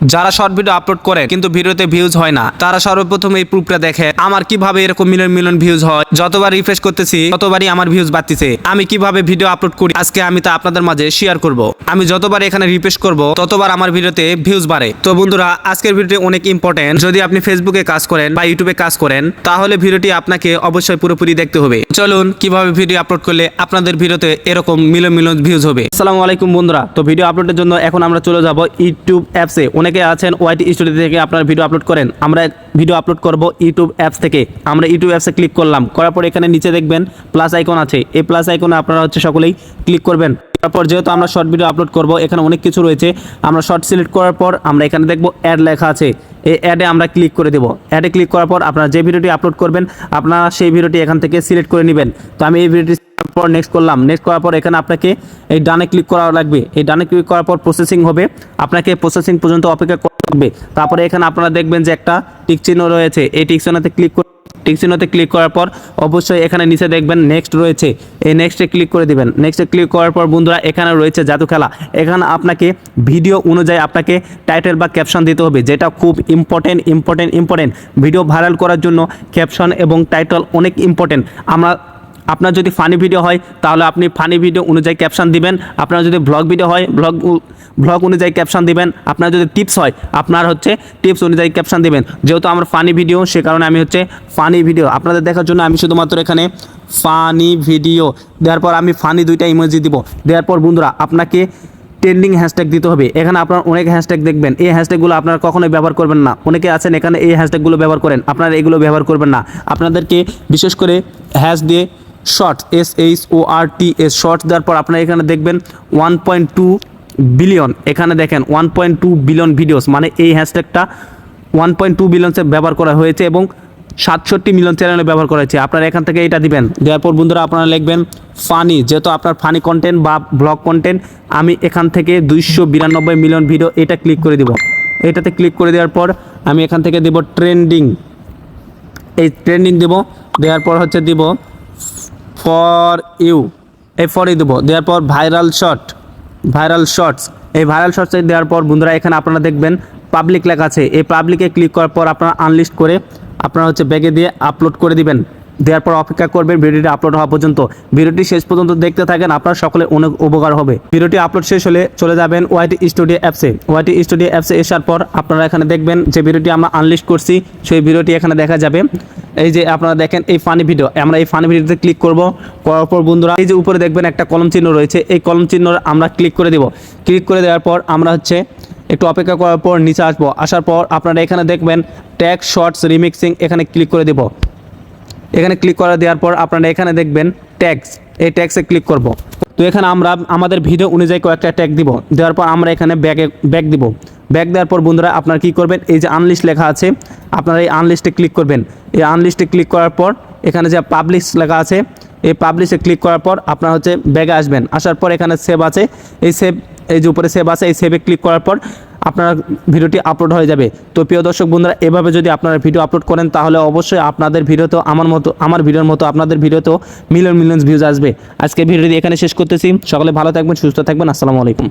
যারা short video upload করে কিন্তু ভিডিওতে ভিউজ হয় না, তারা সর্বপ্রথম এই প্রুফটা দেখে, আমার কীভাবে এরকম মিলিয়ন মিলিয়ন ভিউজ হয়, যতবার রিফ্রেশ করতেছি, ততবারই আমার ভিউজ বাড়তেছে। আমি কীভাবে ভিডিও আপলোড করি, আজকে আমি তা আপনাদের মাঝে শেয়ার করব। আমি যতবার এখানে রিফ্রেশ করব, ততবার আমার ভিডিওতে ভিউজ বাড়ে। তো বন্ধুরা, আজকের ভিডিওটি অনেক ইম্পর্টেন্ট যদি আপনি ফেসবুকে কাজ করেন বা ইউটিউবে কাজ করেন, তাহলে ভিডিওটি আপনাকে অবশ্যই পুরোপুরি দেখতে হবে। চলুন, কীভাবে ভিডিও আপলোড করলে আপনাদের ভিডিওতে এরকম মিলিয়ন মিলিয়ন ভিউজ হবে? আসসালামু আলাইকুম বন্ধুরা। তো ভিডিও আপলোডের জন্য এখন আমরা চলে যাব ইউটিউব অ্যাপসে অনেকে আছেন ওয়াইটি স্টুডিও থেকে আপনার ভিডিও আপলোড করেন, আমরা ভিডিও আপলোড করব ইউটিউব অ্যাপস থেকে। আমরা ইউটিউব অ্যাপসে ক্লিক করলাম, করার পর এখানে নিচে দেখবেন প্লাস আইকন আছে। এই প্লাস আইকনে আপনারা হচ্ছে সকলেই ক্লিক করবেন। তারপর যেহেতু আমরা শর্ট ভিডিও আপলোড করব, এখানে অনেক কিছু রয়েছে। আমরা শর্ট সিলেক্ট করার পর আমরা এখানে দেখব অ্যাড লেখা আছে। এই অ্যাডে আমরা ক্লিক করে দেবো। অ্যাডে ক্লিক করার পর আপনারা যে ভিডিওটি আপলোড করবেন, আপনারা সেই ভিডিওটি এখান থেকে সিলেক্ট করে নেবেন। তো আমি এই ভিডিওটি পর নেক্সট করলাম। নেক্সট করার পর এখানে আপনাকে এই ডানে ক্লিক করা লাগবে। এই ডানে ক্লিক করার পর প্রসেসিং হবে। আপনাকে প্রসেসিং পর্যন্ত অপেক্ষা করতে হবে। তারপরে এখানে আপনারা দেখবেন যে একটা টিক চিহ্ন রয়েছে। এই টিক চিহ্নতে ক্লিক করে টিক চিহ্নতে ক্লিক করার পর অবশ্যই এখানে নিচে দেখবেন নেক্সট রয়েছে। এই নেক্সটে ক্লিক করে দিবেন। নেক্সটে ক্লিক করার পর বন্ধুরা এখানে রয়েছে জাদু খেলা। এখানে আপনাকে ভিডিও অনুযায়ী আপনাকে টাইটেল বা ক্যাপশন দিতে হবে। যেটা খুব important important important video viral করার জন্য ক্যাপশন এবং টাইটেল অনেক ইম্পর্টেন্ট আমরা আপনার যদি ফানি ভিডিও হয়, তাহলে আপনি ফানি ভিডিও অনুযায়ী ক্যাপশন দিবেন। আপনার যদি ব্লগ ভিডিও হয় ব্লগ ব্লগ অনুযায়ী ক্যাপশন দিবেন। আপনার যদি টিপস হয়, আপনার হচ্ছে টিপস অনুযায়ী ক্যাপশন দিবেন। যেহেতু আমার ফানি ভিডিও সে কারণে আমি হচ্ছে ফানি ভিডিও আপনাদের দেখার জন্য আমি শুধুমাত্র এখানে ফানি ভিডিও দেওয়ার পর আমি ফানি দুইটা ইমোজি দিব। দেওয়ার পর বন্ধুরা, আপনাকে ট্রেন্ডিং হ্যাশট্যাগ দিতে হবে। এখানে আপনার অনেক হ্যাশট্যাগ দেখবেন। এই হ্যাশট্যাগুলো আপনারা কখনোই ব্যবহার করবেন না। অনেকে আছেন এখানে এই হ্যাশট্যাগুলো ব্যবহার করেন। আপনারা এগুলো ব্যবহার করবেন না। আপনাদেরকে বিশেষ করে হ্যাশ দিয়ে shorts S H O R T S shorts দেওয়ার পর আপনারা এখানে দেখবেন ওয়ান পয়েন্ট টু বিলিয়ন এখানে দেখেন one point two billion videos মানে এই হ্যাশট্যাগটা ওয়ান পয়েন্ট টু বিলিয়নসে ব্যবহার করা হয়েছে এবং সাতষট্টি মিলিয়ন চ্যানেলে ব্যবহার করা হয়েছে। আপনারা এখান থেকে এটা দিবেন। দেওয়ার পর বন্ধুরা আপনারা লিখবেন ফানি যেহেতু আপনার ফানি কন্টেন্ট বা ব্লগ কন্টেন্ট আমি এখান থেকে দুইশো বিরানব্বই মিলিয়ন ভিডিও এটা ক্লিক করে দিব। এটাতে ক্লিক করে দেওয়ার পর আমি এখান থেকে দেব ট্রেন্ডিং এই ট্রেন্ডিং দেব। দেওয়ার পর হচ্ছে দিব ফর ইউ এই ই দেবো। দেওয়ার পর ভাইরাল শর্ট ভাইরাল শর্টস এই ভাইরাল শর্টসে দেওয়ার পর বন্ধুরা, এখানে আপনারা দেখবেন পাবলিক লেখা আছে। এই পাবলিকে ক্লিক করার পর আপনারা আনলিস্ট করে আপনারা হচ্ছে ব্যাগে দিয়ে আপলোড করে দিবেন। দেওয়ার পর অপেক্ষা করবেন, ভিডিওটি আপলোড হওয়া পর্যন্ত। ভিডিওটি শেষ পর্যন্ত দেখতে থাকেন, আপনার সকলে অনেক উপকার হবে। ভিডিওটি আপলোড শেষ হলে চলে যাবেন ওয়াইটি স্টুডিও অ্যাপসে। ওয়াইটি স্টুডিও অ্যাপসে আসার পর আপনারা এখানে দেখবেন যে ভিডিওটি আমরা আনলিস্ট করছি, সেই ভিডিওটি এখানে দেখা যাবে। এই যে আপনারা দেখেন এই ফানি ভিডিও আমরা এই ফানি ভিডিওতে ক্লিক করব। করার পর বন্ধুরা, এই যে উপরে দেখবেন একটা কলম চিহ্ন রয়েছে, এই কলম চিহ্ন আমরা ক্লিক করে দেব। ক্লিক করে দেওয়ার পর আমরা হচ্ছে একটু অপেক্ষা করার পর নিচে আসব। আসার পর আপনারা এখানে দেখবেন ট্যাগ শর্টস রিমিক্সিং এখানে ক্লিক করে দেব। এখানে ক্লিক করা দেওয়ার পর আপনারা এখানে দেখবেন ট্যাক্স এই ট্যাক্সে ক্লিক করব। তো এখানে আমরা আমাদের ভিডিও অনুযায়ী কয়েকটা ট্যাগ দিব। দেওয়ার পর আমরা এখানে ব্যাগে ব্যাগ দিব। ব্যাগ দেওয়ার পর বন্ধুরা আপনারা কী করবেন? এই যে আনলিস্ট লেখা আছে, আপনারা এই আনলিস্টে ক্লিক করবেন। এই আনলিস্টে ক্লিক করার পর এখানে যে পাবলিশ লেখা আছে, এই পাবলিশে ক্লিক করার পর আপনার হচ্ছে ব্যাগে আসবেন। আসার পর এখানে সেভ আছে। এই সেভ এই যে উপরে সেভ আছে, এই সেভে ক্লিক করার পর আপনার ভিডিওটি আপলোড হয়ে যাবে। তো প্রিয় দর্শক বন্ধুরা, এভাবে যদি আপনারা ভিডিও আপলোড করেন, তাহলে অবশ্যই আপনাদের ভিডিওতেও আমার মতো আমার ভিডিওর মতো আপনাদের ভিডিওতেও মিলিয়ন মিলিয়ন ভিউজ আসবে। আজকে ভিডিওটি এখানে শেষ করতেছি। সকলে ভালো থাকবেন, সুস্থ থাকবেন। আসসালামু আলাইকুম।